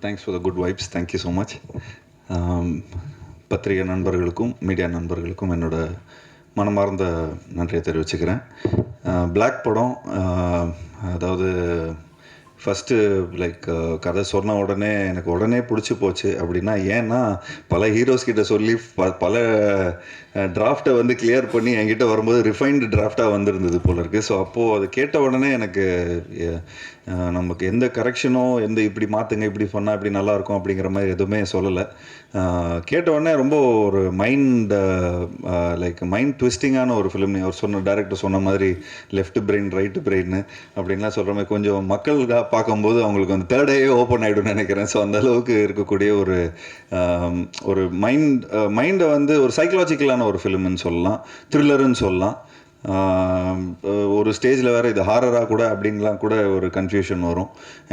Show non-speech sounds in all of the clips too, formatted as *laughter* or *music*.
Thanks for the good vibes thank you so much பத்திரிகை நண்பர்களுக்கும் media நண்பர்களுக்கும் என்னோட மனமார்ந்த நன்றியை தெரிவிச்சுக்கிறேன். Uh, பிளாக் படம் uh, அதாவது ஃபஸ்ட்டு லைக் uh, கதை சொன்ன உடனே எனக்கு உடனே பிடிச்சி போச்சு. அப்படின்னா ஏன்னா பல ஹீரோஸ் கிட்ட சொல்லி ப பல டிராஃப்டை வந்து கிளியர் பண்ணி என்கிட்ட வரும்போது ரிஃபைன்டு டிராஃப்டாக வந்திருந்தது போல இருக்குது ஸோ அப்போது அது கேட்ட உடனே எனக்கு நமக்கு எந்த கரெக்ஷனோ எந்த இப்படி மாற்றுங்க இப்படி சொன்னால் இப்படி நல்லாயிருக்கும் அப்படிங்கிற மாதிரி எதுவுமே சொல்லலை. கேட்ட உடனே ரொம்ப ஒரு மைண்ட் லைக் மைண்ட் ட்விஸ்டிங்கான ஒரு ஃபிலிம் அவர் சொன்ன டேரக்டர் சொன்ன மாதிரி லெஃப்ட் பிரெயின் ரைட்டு பிரெயின் அப்படின்லாம் சொல்கிற மாதிரி கொஞ்சம் மக்கள் பார்க்கும்போது அவங்களுக்கு வந்து தேர்ட் ஐயே ஓப்பன் ஆகிடும்னு நினைக்கிறேன். ஸோ அந்த அளவுக்கு இருக்கக்கூடிய ஒரு ஒரு மைண்ட் மைண்டை வந்து ஒரு சைக்கலாஜிக்கலான ஒரு ஃபிலிம்னு சொல்லலாம் த்ரில்லருன்னு சொல்லலாம். ஒரு ஸ்டேஜில் வேறு இது ஹாரராக கூட அப்படின்லாம் கூட ஒரு கன்ஃபியூஷன் வரும்.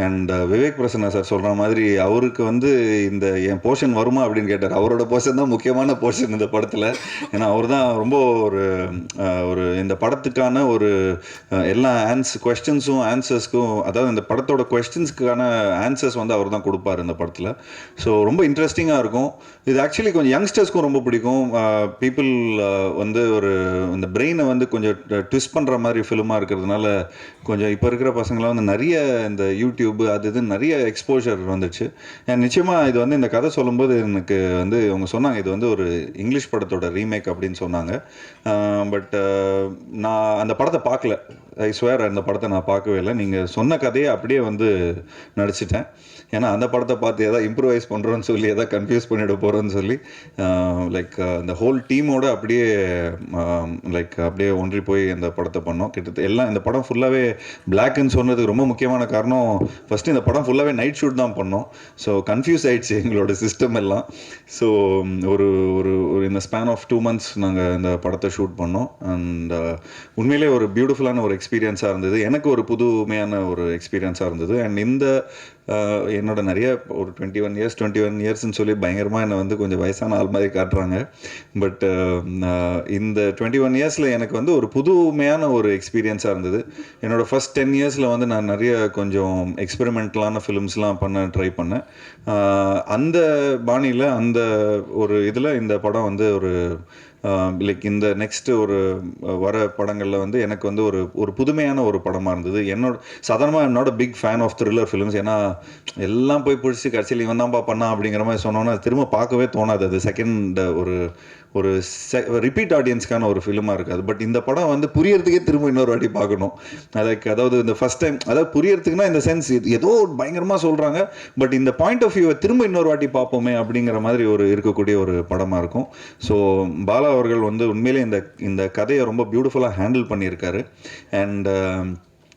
அண்ட் விவேக் பிரசன்னா சார் சொல்கிற மாதிரி அவருக்கு வந்து இந்த என் போர்ஷன் வருமா அப்படின்னு கேட்டார். அவரோட போர்ஷன் தான் முக்கியமான போர்ஷன் இந்த படத்தில். ஏன்னா அவர் தான் ரொம்ப ஒரு ஒரு இந்த படத்துக்கான ஒரு எல்லா ஆன்ஸ் கொஸ்டின்ஸும் ஆன்சர்ஸ்க்கும் அதாவது இந்த படத்தோட கொஸ்டின்ஸ்க்கான ஆன்சர்ஸ் வந்து அவர் தான் கொடுப்பார் இந்த படத்தில். ஸோ ரொம்ப இன்ட்ரெஸ்டிங்காக இருக்கும். இது ஆக்சுவலி கொஞ்சம் யங்ஸ்டர்ஸ்க்கும் ரொம்ப பிடிக்கும். பீப்புள் வந்து ஒரு இந்த பிரெயினை வந்து கொஞ்சம் ட்விஸ்ட் பண்ணுற மாதிரி ஃபிலிமாக இருக்கிறதுனால கொஞ்சம் இப்போ இருக்கிற பசங்களாம் வந்து நிறைய இந்த யூடியூப் அது இது நிறைய எக்ஸ்போஷர் வந்துச்சு. நிச்சயமாக இது வந்து இந்த கதை சொல்லும்போது எனக்கு வந்து அவங்க சொன்னாங்க இது வந்து ஒரு இங்கிலீஷ் படத்தோட ரீமேக் அப்படின்னு சொன்னாங்க. பட் நான் அந்த படத்தை பார்க்கல. ஐ ஸ்வேர் அந்த படத்தை நான் பார்க்கவே இல்லை. நீங்கள் சொன்ன கதையை அப்படியே வந்து நடிச்சிட்டேன். ஏன்னா அந்த படத்தை பார்த்து எதாவது இம்ப்ரூவைஸ் பண்ணுறோன்னு சொல்லி எதாவது கன்ஃபியூஸ் பண்ணிட போகிறோன்னு சொல்லி லைக் அந்த ஹோல் டீமோட அப்படியே லைக் அப்படியே ஒன்றி போய் அந்த படத்தை பண்ணோம். கிட்டத்தட்ட எல்லாம் இந்த படம் ஃபுல்லாகவே பிளாக்னு சொன்னதுக்கு ரொம்ப முக்கியமான காரணம் ஃபஸ்ட்டு இந்த படம் ஃபுல்லாகவே நைட் ஷூட் தான் பண்ணோம். ஸோ கன்ஃபியூஸ் ஆகிடுச்சு எங்களோட சிஸ்டம் எல்லாம். ஸோ ஒரு ஒரு ஒரு இந்த ஸ்பேன் ஆஃப் டூ மந்த்ஸ் நாங்கள் இந்த படத்தை ஷூட் பண்ணோம். அண்ட் உண்மையிலே ஒரு பியூட்டிஃபுல்லான ஒரு எக்ஸ்பீரியன்ஸாக இருந்தது. எனக்கு ஒரு புதுமையான ஒரு எக்ஸ்பீரியன்ஸாக இருந்தது. அண்ட் இந்த என்னோட நிறைய ஒரு twenty one years twenty one இயர்ஸ்னு சொல்லி பயங்கரமாக என்னை வந்து கொஞ்சம் வயசான ஆள் மாதிரி காட்டுறாங்க. பட் um, uh, இந்த டுவெண்ட்டி ஒன் இயர்ஸில் எனக்கு வந்து ஒரு புதுமையான ஒரு எக்ஸ்பீரியன்ஸாக இருந்தது. என்னோட ஃபர்ஸ்ட் டென் இயர்ஸில் வந்து நான் நிறைய கொஞ்சம் எக்ஸ்பெரிமெண்டலான ஃபிலிம்ஸ்லாம் பண்ண ட்ரை பண்ணேன். Uh, அந்த பாணியில் அந்த ஒரு இதில் இந்த படம் வந்து ஒரு லைக் இந்த நெக்ஸ்ட் ஒரு வர படங்களில் வந்து எனக்கு வந்து ஒரு ஒரு புதுமையான ஒரு படமாக இருந்தது. என்னோட சாதாரணமாக என்னோட big fan of thriller films ஏன்னா எல்லாம் போய் பிடிச்சி கடைசியில் இவன் தான்ப்பா பண்ணா அப்படிங்கிற மாதிரி சொன்னோன்னா திரும்ப பார்க்கவே தோணாது. அது செகண்ட் ஒரு ஒரு ரிப்பீட் ஆடியன்ஸ்க்கான ஒரு ஃபிலிமாக இருக்காது. பட் இந்த படம் வந்து புரியறதுக்கே திரும்ப இன்னொரு வாட்டி பார்க்கணும். அதுக்கு அதாவது இந்த ஃபஸ்ட் டைம் அதாவது புரியறதுக்குன்னா இந்த சென்ஸ் ஏதோ பயங்கரமாக சொல்கிறாங்க பட் இந்த பாயிண்ட் ஆஃப் வியூவை திரும்ப இன்னொரு வாட்டி பார்ப்போமே அப்படிங்கிற மாதிரி ஒரு இருக்கக்கூடிய ஒரு படமாக இருக்கும். ஸோ பாலா அவர்கள் வந்து உண்மையிலே இந்த இந்த கதையை ரொம்ப பியூட்டிஃபுல்லாக ஹேண்டில் பண்ணியிருக்காரு. அண்ட்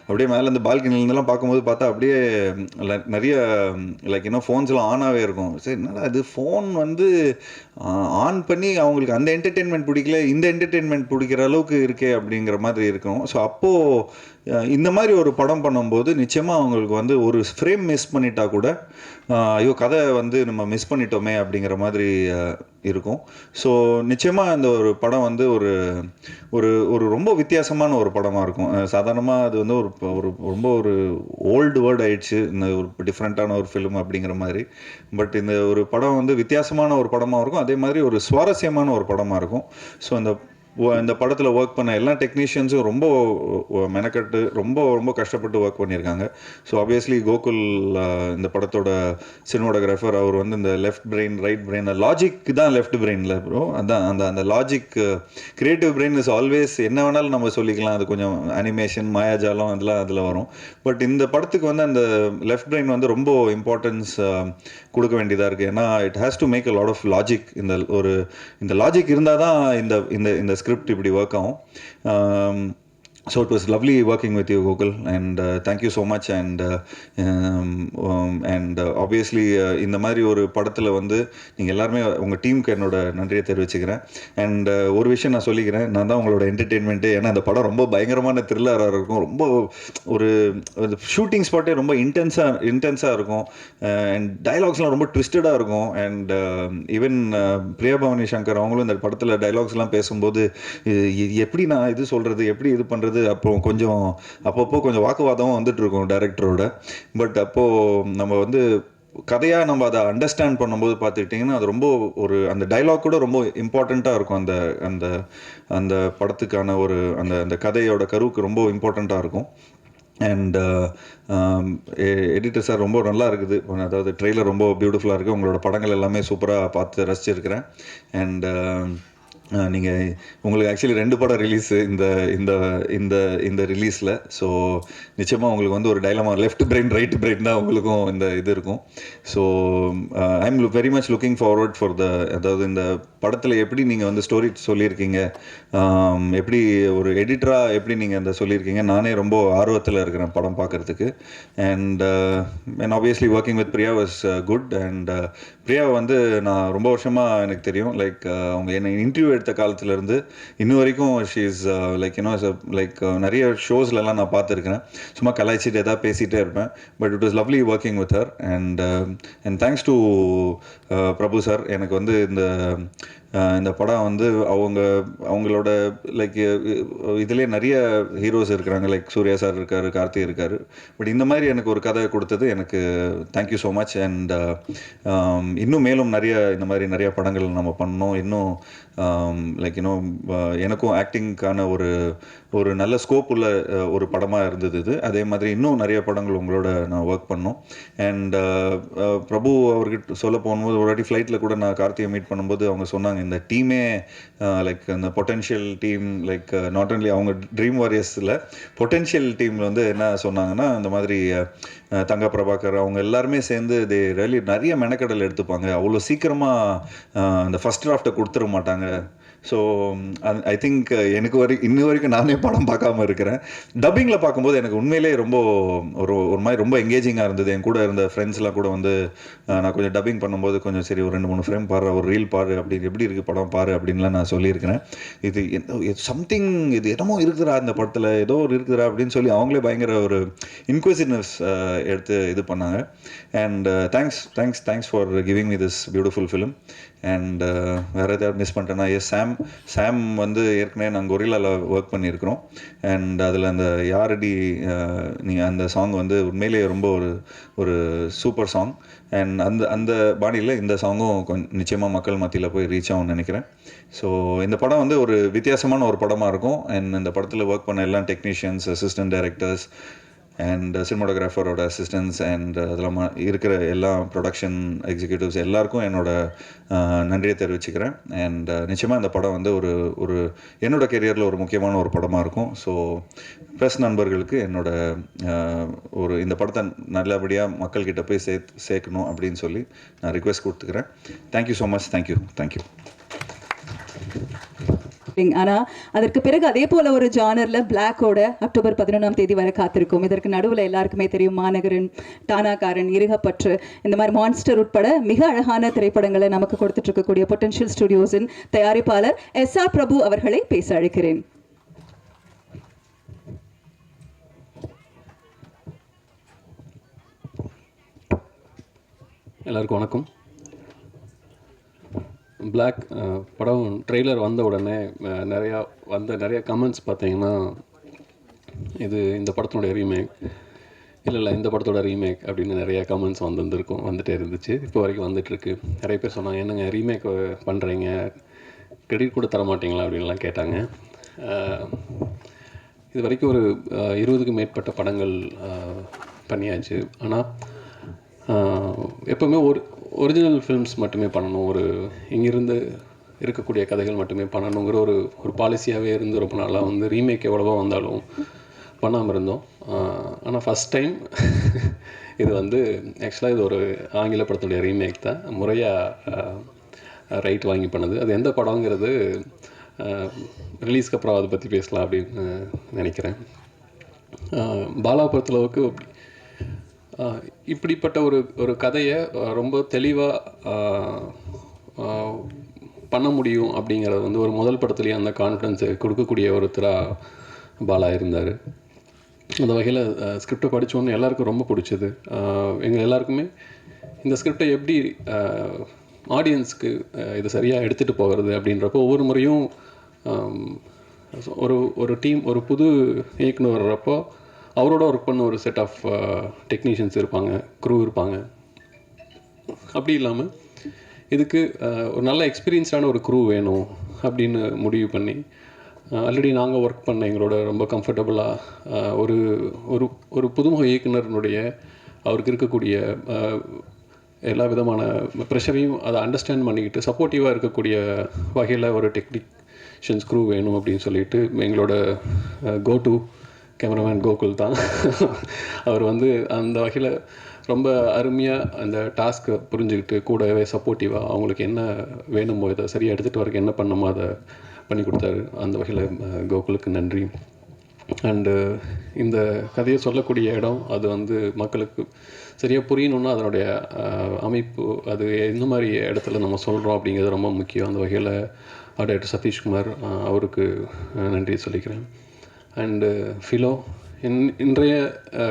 அப்படியே மேலே இந்த பால்கனிலேருந்துலாம் பார்க்கும்போது பார்த்தா அப்படியே நிறைய லைக் இன்னும் ஃபோன்ஸ்லாம் ஆனாகவே இருக்கும். சரி என்னடா இது? ஃபோன் வந்து ஆன் பண்ணி அவங்களுக்கு அந்த என்டர்டெயின்மெண்ட் பிடிக்கல இந்த என்டர்டெயின்மெண்ட் பிடிக்கிற அளவுக்கு இருக்கே அப்படிங்கிற மாதிரி இருக்கும். ஸோ அப்போது இந்த மாதிரி ஒரு படம் பண்ணும்போது நிச்சயமாக அவங்களுக்கு வந்து ஒரு ஃப்ரேம் மிஸ் பண்ணிட்டா கூட ஐயோ கதை வந்து நம்ம மிஸ் பண்ணிட்டோமே அப்படிங்கிற மாதிரி இருக்கும். ஸோ நிச்சயமாக இந்த ஒரு படம் வந்து ஒரு ஒரு ஒரு ரொம்ப வித்தியாசமான ஒரு படமாக இருக்கும். சாதாரணமாக அது வந்து ஒரு ஒரு ரொம்ப ஒரு ஓல்டு வேர்ட் ஆயிடுச்சு இந்த ஒரு டிஃப்ரெண்ட்டான ஒரு ஃபிலிம் அப்படிங்கிற மாதிரி. பட் இந்த ஒரு படம் வந்து வித்தியாசமான ஒரு படமாக இருக்கும். அதே மாதிரி ஒரு சுவாரஸ்யமான ஒரு படமாக இருக்கும். ஸோ அந்த இந்த படத்தில் ஒர்க் பண்ண எல்லா டெக்னீஷியன்ஸும் ரொம்ப மெனக்கட்டு ரொம்ப ரொம்ப கஷ்டப்பட்டு ஒர்க் பண்ணியிருக்காங்க. ஸோ ஆப்வியஸ்லி கோகுல் இந்த படத்தோட சினிமோடகிராஃபர் அவர் வந்து இந்த left brain right brain logic தான் லெஃப்ட் பிரெயினில் ப்ரோ அதான் அந்த அந்த logic creative brain is always என்ன வேணாலும் நம்ம சொல்லிக்கலாம். அது கொஞ்சம் அனிமேஷன் மாயாஜாலம் அதெல்லாம் அதில் வரும். பட் இந்த படத்துக்கு வந்து அந்த லெஃப்ட் பிரெயின் வந்து ரொம்ப இம்பார்ட்டன்ஸ் கொடுக்க வேண்டியதாக இருக்குது ஏன்னா it has to make a lot of logic இந்த ஒரு இந்த லாஜிக் இருந்தால் தான் இந்த இந்த இந்த ஸ்கிரிப்ட் ஸ்கிரிப்ட் இப்படி ஒர்க் ஆகும். So it was lovely working with you Google and uh, thank you so much. And uh, um, um and uh, obviously uh, இந்த மாதிரி ஒரு படத்தில் வந்து நீங்கள் எல்லாருமே உங்கள் டீமுக்கு என்னோட நன்றியை தெரிவிச்சுக்கிறேன். அண்ட் uh, ஒரு விஷயம் நான் சொல்லிக்கிறேன். நான் தான் உங்களோட என்டர்டெயின்மெண்ட்டு ஏன்னா அந்த படம் ரொம்ப பயங்கரமான த்ரில்லராக இருக்கும். ரொம்ப ஒரு ஷூட்டிங் ஸ்பாட்டே ரொம்ப இன்டென்ஸாக இன்டென்ஸாக இருக்கும். Uh, அண்ட் டைலாக்ஸ்லாம் ரொம்ப ட்விஸ்டடாக இருக்கும். And even um, uh, Priya Bhavani Shankar அவங்களும் இந்த படத்தில் டைலாக்ஸ்லாம் பேசும்போது இது எப்படி நான் இது சொல்கிறது எப்படி இது பண்ணுறது அப்போ கொஞ்சம் அப்பப்போ கொஞ்சம் வாக்குவாதமும் வந்துட்டு இருக்கும் டைரக்டரோட பட் அப்போது நம்ம வந்து கதையாக நம்ம அதை அண்டர்ஸ்டாண்ட் பண்ணும்போது பார்த்துக்கிட்டிங்கன்னா அது ரொம்ப ஒரு அந்த டைலாக் கூட ரொம்ப இம்பார்ட்டண்ட்டாக இருக்கும். அந்த அந்த அந்த படத்துக்கான ஒரு அந்த அந்த கதையோட கருவுக்கு ரொம்ப இம்பார்ட்டண்ட்டாக இருக்கும். And uh, um, editor sir ரொம்ப நல்லா இருக்குது. அதாவது ட்ரெய்லர் ரொம்ப பியூட்டிஃபுல்லாக இருக்குது உங்களோட படங்கள் எல்லாமே சூப்பராக பார்த்து ரசிச்சிருக்கிறேன். அண்ட் நீங்கள் உங்களுக்கு ஆக்சுவலி ரெண்டு படம் ரிலீஸு இந்த இந்த இந்த இந்த ரிலீஸில் ஸோ நிச்சயமாக உங்களுக்கு வந்து ஒரு dilemma left brain right brain தான் உங்களுக்கும் இந்த இது இருக்கும். So I am very much looking forward for the அதாவது இந்த படத்தில் எப்படி நீங்கள் வந்து ஸ்டோரி சொல்லியிருக்கீங்க எப்படி ஒரு எடிட்டராக எப்படி நீங்கள் அந்த சொல்லியிருக்கீங்க நானே ரொம்ப ஆர்வத்தில் இருக்கிறேன் படம் பார்க்குறதுக்கு. And and obviously working with Priya was good and பிரியாவை வந்து நான் ரொம்ப வருஷமாக எனக்கு தெரியும். லைக் uh, அவங்க என்னை இன்டர்வியூ எடுத்த காலத்துலேருந்து இன்னும் வரைக்கும் she is like you know like நிறைய ஷோஸ்லலாம் நான் பார்த்துருக்கிறேன். சும்மா கலாய்ச்சிட்டு எதாவது பேசிகிட்டே இருப்பேன். But it was lovely working with her and and thanks to Prabhu sir எனக்கு வந்து இந்த இந்த படம் வந்து அவங்க அவங்களோட லைக் இதுலேயே நிறைய ஹீரோஸ் இருக்கிறாங்க. லைக் சூர்யா சார் இருக்கார் கார்த்தி இருக்கார். பட் இந்த மாதிரி எனக்கு ஒரு கதை கொடுத்தது எனக்கு தேங்க்யூ ஸோ மச் அண்ட் இன்னும் மேலும் நிறைய இந்த மாதிரி நிறைய படங்கள் நம்ம பண்ணோம் இன்னும் um, லைக் இன்னும் எனக்கும் ஆக்டிங்க்கான ஒரு ஒரு நல்ல ஸ்கோப் உள்ள ஒரு படமாக இருந்தது இது. அதே மாதிரி இன்னும் நிறைய படங்கள் உங்களோட நான் ஒர்க் பண்ணோம் அண்ட் பிரபு அவர்கிட்ட சொல்ல போகும்போது ஒரு வாட்டி ஃப்ளைட்டில் கூட நான் கார்த்தியை மீட் பண்ணும்போது அவங்க சொன்னாங்க இந்த டீமே லைக் அந்த potential team like not only அவங்க ட்ரீம் வாரியர்ஸில் பொட்டென்ஷியல் டீமில் வந்து என்ன சொன்னாங்கன்னா இந்த மாதிரி தங்க பிரபாகர் அவங்க எல்லாருமே சேர்ந்து தே ரெலி நிறைய மெனக்கடல் எடுத்துப்பாங்க. அவ்வளோ சீக்கிரமாக அந்த ஃபஸ்ட் டிராஃப்டை கொடுத்துட மாட்டாங்க. ஸோ ஐ திங்க் எனக்கு வரை இன்ன வரைக்கும் நானே படம் பார்க்காம இருக்கிறேன். டப்பிங்கில் பார்க்கும்போது எனக்கு உண்மையிலே ரொம்ப ஒரு ஒரு மாதிரி ரொம்ப எங்கேஜிங்காக இருந்தது. என் கூட இருந்த ஃப்ரெண்ட்ஸ்லாம் கூட வந்து நான் கொஞ்சம் டப்பிங் பண்ணும்போது கொஞ்சம் சரி ஒரு ரெண்டு மூணு ஃப்ரேம் பாரு ஒரு ரீல் பாரு அப்படி எப்படி இருக்குது படம் பாரு அப்படின்லாம் நான் சொல்லியிருக்கிறேன். இது சம்திங் இது என்னமோ இருக்குதுடா இந்த படத்தில் ஏதோ ஒரு இருக்குதுரா அப்படின்னு சொல்லி அவங்களே பயங்கர ஒரு இன்க்வசிவ்னஸ் எடுத்து இது பண்ணாங்க. And thanks thanks thanks for giving me this beautiful film and வேறு ஏதாவது மிஸ் பண்ணிட்டேன்னா எஸ் சாம் சாம் வந்து ஏற்கனவே நாங்கள் கொரில்லாவில் ஒர்க் பண்ணியிருக்கிறோம். அண்ட் அதில் அந்த யாரடி நீ அந்த சாங் வந்து உண்மையிலேயே ரொம்ப ஒரு ஒரு சூப்பர் சாங் அண்ட் அந்த அந்த பாடியில் இந்த சாங்கும் கொஞ்சம் நிச்சயமாக மக்கள் மத்தியில் போய் ரீச் ஆகும்னு நினைக்கிறேன். ஸோ இந்த படம் வந்து ஒரு வித்தியாசமான ஒரு படமாக இருக்கும். அண்ட் இந்த படத்தில் ஒர்க் பண்ண எல்லா டெக்னீஷியன்ஸ் அசிஸ்டன்ட் டைரக்டர்ஸ் அண்ட் சினிமாட்டோகிராஃபரோட அசிஸ்டன்ஸ் அண்ட் அதில் ம- இருக்கிற எல்லா ப்ரொடக்ஷன் எக்ஸிக்யூட்டிவ்ஸ் எல்லாருக்கும் என்னோட uh, நன்றியை தெரிவிச்சுக்கிறேன். அண்ட் uh, நிச்சயமாக இந்த படம் வந்து ஒரு ஒரு என்னோட கெரியரில் ஒரு முக்கியமான ஒரு படமாக இருக்கும். ஸோ ப்ரெஸ் நண்பர்களுக்கு என்னோட uh, ஒரு இந்த படத்தை நல்லபடியாக மக்கள்கிட்ட போய் சேர்த்து சேர்க்கணும் அப்படின்னு சொல்லி நான் ரிக்வெஸ்ட் கொடுத்துக்கிறேன். Thank you so much thank you thank you ஆனா அதற்கு பிறகு அதே போல் ஒரு ஜானரில் பிளாக்கோட அக்டோபர் பதினொன்றாம் தேதி வரை காத்திருக்கும். இதற்கு நடுவில் எல்லாருக்குமே தெரியும் மாநகரன் டானாக்காரன் இருகப்பற்று இந்த மாதிரி மான்ஸ்டர் உட்பட மிக அழகான திரைப்படங்களை நமக்கு கொடுத்துட்டு இருக்கக்கூடிய பொட்டன்ஷியல் ஸ்டுடியோஸின் தயாரிப்பாளர் எஸ் ஆர் பிரபு அவர்களை பேச அழைக்கிறேன். எல்லாருக்கும் வணக்கம். பிளாக் uh, படம் ட்ரெய்லர் வந்த உடனே uh, நிறையா வந்த நிறைய கமெண்ட்ஸ் பார்த்தீங்கன்னா இது இந்த படத்தினுடைய ரீமேக் இல்லை இல்லை இந்த படத்தோட ரீமேக் அப்படின்னு நிறையா கமெண்ட்ஸ் வந்துருந்துருக்கும் வந்துட்டே இருந்துச்சு. இப்போ வரைக்கும் வந்துட்டுருக்கு. நிறைய பேர் சொன்னாங்க என்னங்க ரீமேக் பண்ணுறீங்க கிரெடிட் கூட தர மாட்டீங்களா? அப்படின்லாம் கேட்டாங்க. Uh, இது வரைக்கும் ஒரு இருபதுக்கு இருபதுக்கும் மேற்பட்ட படங்கள் பண்ணியாச்சு. ஆனால் எப்போவுமே ஒரு ஒரிஜினல் ஃபில்ம்ஸ் மட்டுமே பண்ணணும் ஒரு இங்கிருந்து இருக்கக்கூடிய கதைகள் மட்டுமே பண்ணணுங்கிற ஒரு ஒரு பாலிசியாகவே இருந்து ரொம்ப நாளாக வந்து ரீமேக் எவ்வளவோ வந்தாலும் பண்ணாமல் இருந்தோம். ஆனால் ஃபஸ்ட் டைம் இது வந்து ஆக்சுவலாக இது ஒரு ஆங்கில படத்துடைய ரீமேக் தான். முறையாக ரைட் வாங்கி பண்ணது. அது எந்த படங்கிறது ரிலீஸ்க்கு அப்புறம் அதை பற்றி பேசலாம் அப்படின்னு நினைக்கிறேன். ஆஹ் பாலா பொறுத்தளவுக்கு இப்படிப்பட்ட ஒரு ஒரு கதையை ரொம்ப தெளிவாக பண்ண முடியும் அப்படிங்கிறது வந்து ஒரு முதல் படத்துலேயே அந்த கான்ஃபிடென்ஸை கொடுக்கக்கூடிய ஒருத்தராக பாலா இருந்தார். அந்த வகையில் ஸ்கிரிப்டை படித்தோன்னு எல்லாருக்கும் ரொம்ப பிடிச்சது. எங்கள் எல்லாருக்குமே இந்த ஸ்கிரிப்டை எப்படி ஆடியன்ஸ்க்கு இது சரியாக எடுத்துகிட்டு போகிறது அப்படின்றப்போ ஒவ்வொரு முறையும் ஒரு ஒரு டீம் ஒரு புது இயக்குனர் வர்றப்போ அவரோட ஒர்க் பண்ண ஒரு செட் ஆஃப் டெக்னீஷியன்ஸ் இருப்பாங்க க்ரூ இருப்பாங்க. அப்படி இல்லாமல் இதுக்கு uh, ஒரு நல்ல எக்ஸ்பீரியன்ஸான ஒரு க்ரூ வேணும் அப்படின்னு முடிவு பண்ணி ஆல்ரெடி நாங்கள் ஒர்க் பண்ண எங்களோட ரொம்ப கம்ஃபர்டபுளாக uh, ஒரு ஒரு ஒரு புதுமுக இயக்குனருடைய அவருக்கு இருக்கக்கூடிய uh, எல்லா விதமான ப்ரெஷரையும் அதை அண்டர்ஸ்டாண்ட் பண்ணிக்கிட்டு சப்போர்ட்டிவாக இருக்கக்கூடிய வகையில் ஒரு டெக்னிஷியன்ஸ் க்ரூ வேணும் அப்படின்னு சொல்லிட்டு எங்களோட கோ டு கேமராமேன் கோகுல் தான். *laughs* அவர் வந்து அந்த வகையில் ரொம்ப அருமையாக அந்த டாஸ்க்கை புரிஞ்சுக்கிட்டு கூடவே சப்போர்ட்டிவாக அவங்களுக்கு என்ன வேணுமோ இதை சரியாக எடுத்துகிட்டு வரைக்கும் என்ன பண்ணுமோ அதை பண்ணி கொடுத்தாரு. அந்த வகையில் கோகுலுக்கு நன்றி. அண்டு இந்த கதையை சொல்லக்கூடிய இடம் அது வந்து மக்களுக்கு சரியாக புரியணுன்னா அதனுடைய அமைப்பு அது எந்த மாதிரி இடத்துல நம்ம சொல்கிறோம் அப்படிங்கிறது ரொம்ப முக்கியம். அந்த வகையில் டாக்டர் சதீஷ்குமார் அவருக்கு நன்றி சொல்லிக்கிறேன். And Philo. இன் இன்றைய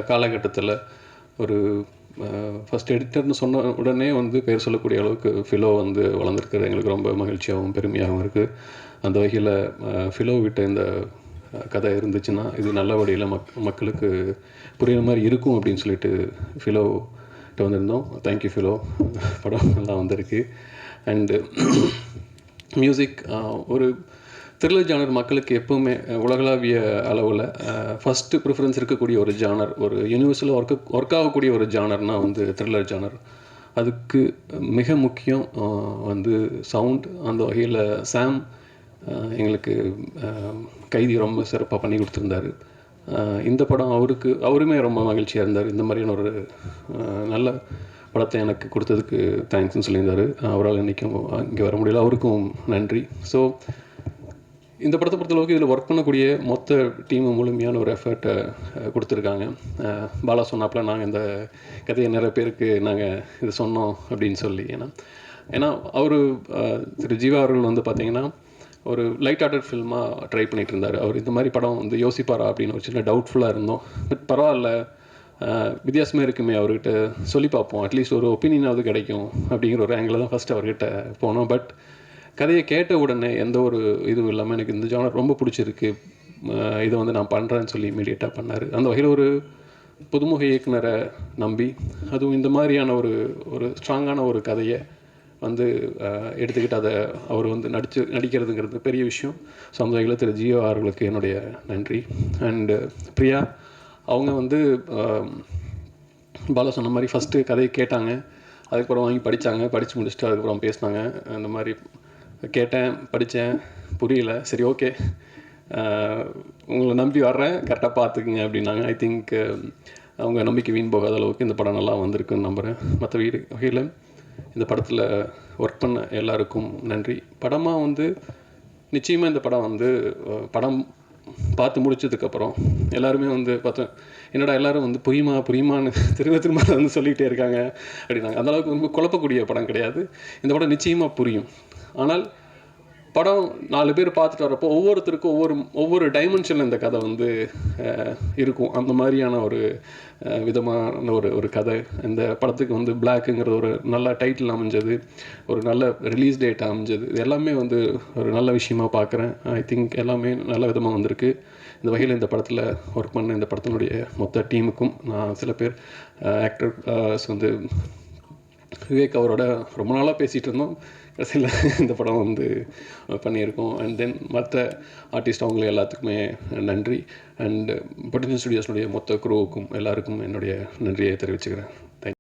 காலகட்டத்தில் ஒரு ஃபஸ்ட் எடிட்டர்னு சொன்ன உடனே வந்து பேர் சொல்லக்கூடிய அளவுக்கு ஃபிலோ வந்து வளர்ந்துருக்குறது. எங்களுக்கு ரொம்ப மகிழ்ச்சியாகவும் பெருமையாகவும் இருக்குது அந்த வகையில் ஃபிலோ விட்ட இந்த கதை இருந்துச்சுன்னா இது நல்ல வழியில் மக் மக்களுக்கு புரியுற மாதிரி இருக்கும் அப்படின்னு சொல்லிட்டு ஃபிலோ கிட்ட வந்திருந்தோம். Thank you Philo. படம் நல்லா வந்திருக்கு. அண்டு மியூசிக் ஒரு த்ரில்லர் ஜானர் மக்களுக்கு எப்பவுமே உலகளாவிய அளவில் ஃபஸ்ட்டு ப்ரிஃபரன்ஸ் இருக்கக்கூடிய ஒரு ஜானர் ஒரு யூனிவர்ஸில் ஒர்க் ஒர்க் ஆகக்கூடிய ஒரு ஜானர்னால் வந்து த்ரில்லர் ஜானர் அதுக்கு மிக முக்கியம் வந்து சவுண்ட் அந்த வகையில் சாம் எங்களுக்கு கைதி ரொம்ப சிறப்பாக பண்ணி கொடுத்துருந்தாரு. இந்த படம் அவருக்கு அவருமே ரொம்ப மகிழ்ச்சியாக இருந்தார். இந்த மாதிரியான ஒரு நல்ல படத்தை எனக்கு கொடுத்ததுக்கு தேங்க்ஸ்னு சொல்லியிருந்தார். அவரால் இன்றைக்கும் இங்கே வர முடியல. அவருக்கும் நன்றி. ஸோ இந்த படத்தை பொறுத்தளவுக்கு இதில் ஒர்க் பண்ணக்கூடிய மொத்த டீமு முழுமையான ஒரு எஃபர்ட்டை கொடுத்துருக்காங்க. பாலா சொன்னாப்பில் நாங்கள் இந்த கதையை நிறைய பேருக்கு நாங்கள் இது சொன்னோம் அப்படின்னு சொல்லி. ஏன்னா ஏன்னா அவர் திரு ஜீவா அவர்கள் வந்து பார்த்தீங்கன்னா ஒரு லைட் ஹார்ட்டட் ஃபில்மாக ட்ரை பண்ணிட்டு இருந்தார் அவர் இந்த மாதிரி படம் வந்து யோசிப்பாரா அப்படின்னு ஒரு சின்ன டவுட்ஃபுல்லாக இருந்தோம். பட் பரவாயில்ல. வித்தியாசமே இருக்குமே அவர்கிட்ட. சொல்லி பார்ப்போம். அட்லீஸ்ட் ஒரு ஒப்பீனியனாவது கிடைக்கும் அப்படிங்கிற ஒரு ஆங்கிள் தான் ஃபஸ்ட்டு அவர்கிட்ட போனோம். பட் கதையை கேட்ட உடனே எந்த ஒரு இதுவும் இல்லாமல் எனக்கு இந்த ஜானர் ரொம்ப பிடிச்சிருக்கு. இதை வந்து நான் பண்ணுறேன்னு சொல்லி இமீடியட்டாக பண்ணார். அந்த வகையில் ஒரு புதுமுக இயக்குனரை நம்பி அதுவும் இந்த மாதிரியான ஒரு ஒரு ஸ்ட்ராங்கான ஒரு கதையை வந்து எடுத்துக்கிட்டு அதை அவர் வந்து நடிச்சு நடிக்கிறதுங்கிறது பெரிய விஷயம். ஸோ வகையில் திரு ஜியோ அவர்களுக்கு என்னுடைய நன்றி. அண்டு பிரியா அவங்க வந்து பாலா சொன்ன மாதிரி ஃபஸ்ட்டு கதையை கேட்டாங்க. அதுக்கப்புறம் வாங்கி படித்தாங்க படித்து முடிச்சுட்டு அதுக்கப்புறம் பேசினாங்க. அந்த மாதிரி கேட்டேன் படித்தேன் புரியல. சரி ஓகே உங்களை நம்பி வர்றேன். கரெக்டாக பார்த்துக்குங்க அப்படின்னாங்க. ஐ திங்க் அவங்க நம்பிக்கை வீண் போகாத அளவுக்கு இந்த படம் நல்லா வந்திருக்குன்னு நம்புகிறேன் மற்ற வீடு வகையில் இந்த படத்தில் ஒர்க் பண்ண எல்லாருக்கும் நன்றி. படமாக வந்து நிச்சயமாக இந்த படம் வந்து படம் பார்த்து முடிச்சதுக்கப்புறம் எல்லாருமே வந்து பார்த்தேன் என்னடா எல்லாரும் வந்து புரியுமா புரியுமான்னு *laughs* திரும்ப திரும்ப வந்து சொல்லிகிட்டே இருக்காங்க அப்படின்னாங்க. அந்த அளவுக்கு ரொம்ப குழப்பக்கூடிய படம் கிடையாது. இந்த படம் நிச்சயமாக புரியும். ஆனால் படம் நாலு பேர் பார்த்துட்டு வரப்போ ஒவ்வொருத்தருக்கும் ஒவ்வொரு ஒவ்வொரு டைமென்ஷனில் இந்த கதை வந்து இருக்கும். அந்த மாதிரியான ஒரு விதமான ஒரு ஒரு கதை. இந்த படத்துக்கு வந்து பிளாக்குங்கிற ஒரு நல்ல டைட்டில் அமைஞ்சது. ஒரு நல்ல ரிலீஸ் டேட் அமைஞ்சது. இது எல்லாமே வந்து ஒரு நல்ல விஷயமா பார்க்குறேன். ஐ திங்க் எல்லாமே நல்ல விதமாக வந்திருக்கு. இந்த வகையில் இந்த படத்தில் ஒர்க் பண்ண இந்த படத்தினுடைய மொத்த டீமுக்கும் நான் சில பேர் ஆக்டர்ஸ் வந்து விவேக் அவரோட ரொம்ப நாளாக பேசிகிட்டு இருந்தோம். கடைசியில் *laughs* இந்த படம் வந்து பண்ணியிருக்கோம். அண்ட் தென் மற்ற ஆர்டிஸ்ட் அவங்களுக்கு எல்லாத்துக்குமே நன்றி. அண்ட் பொட்டன்ஷியல் ஸ்டுடியோஸ்னுடைய மொத்த குரூவுக்கும் எல்லாருக்கும் என்னுடைய நன்றியை தெரிவிச்சுக்கிறேன்.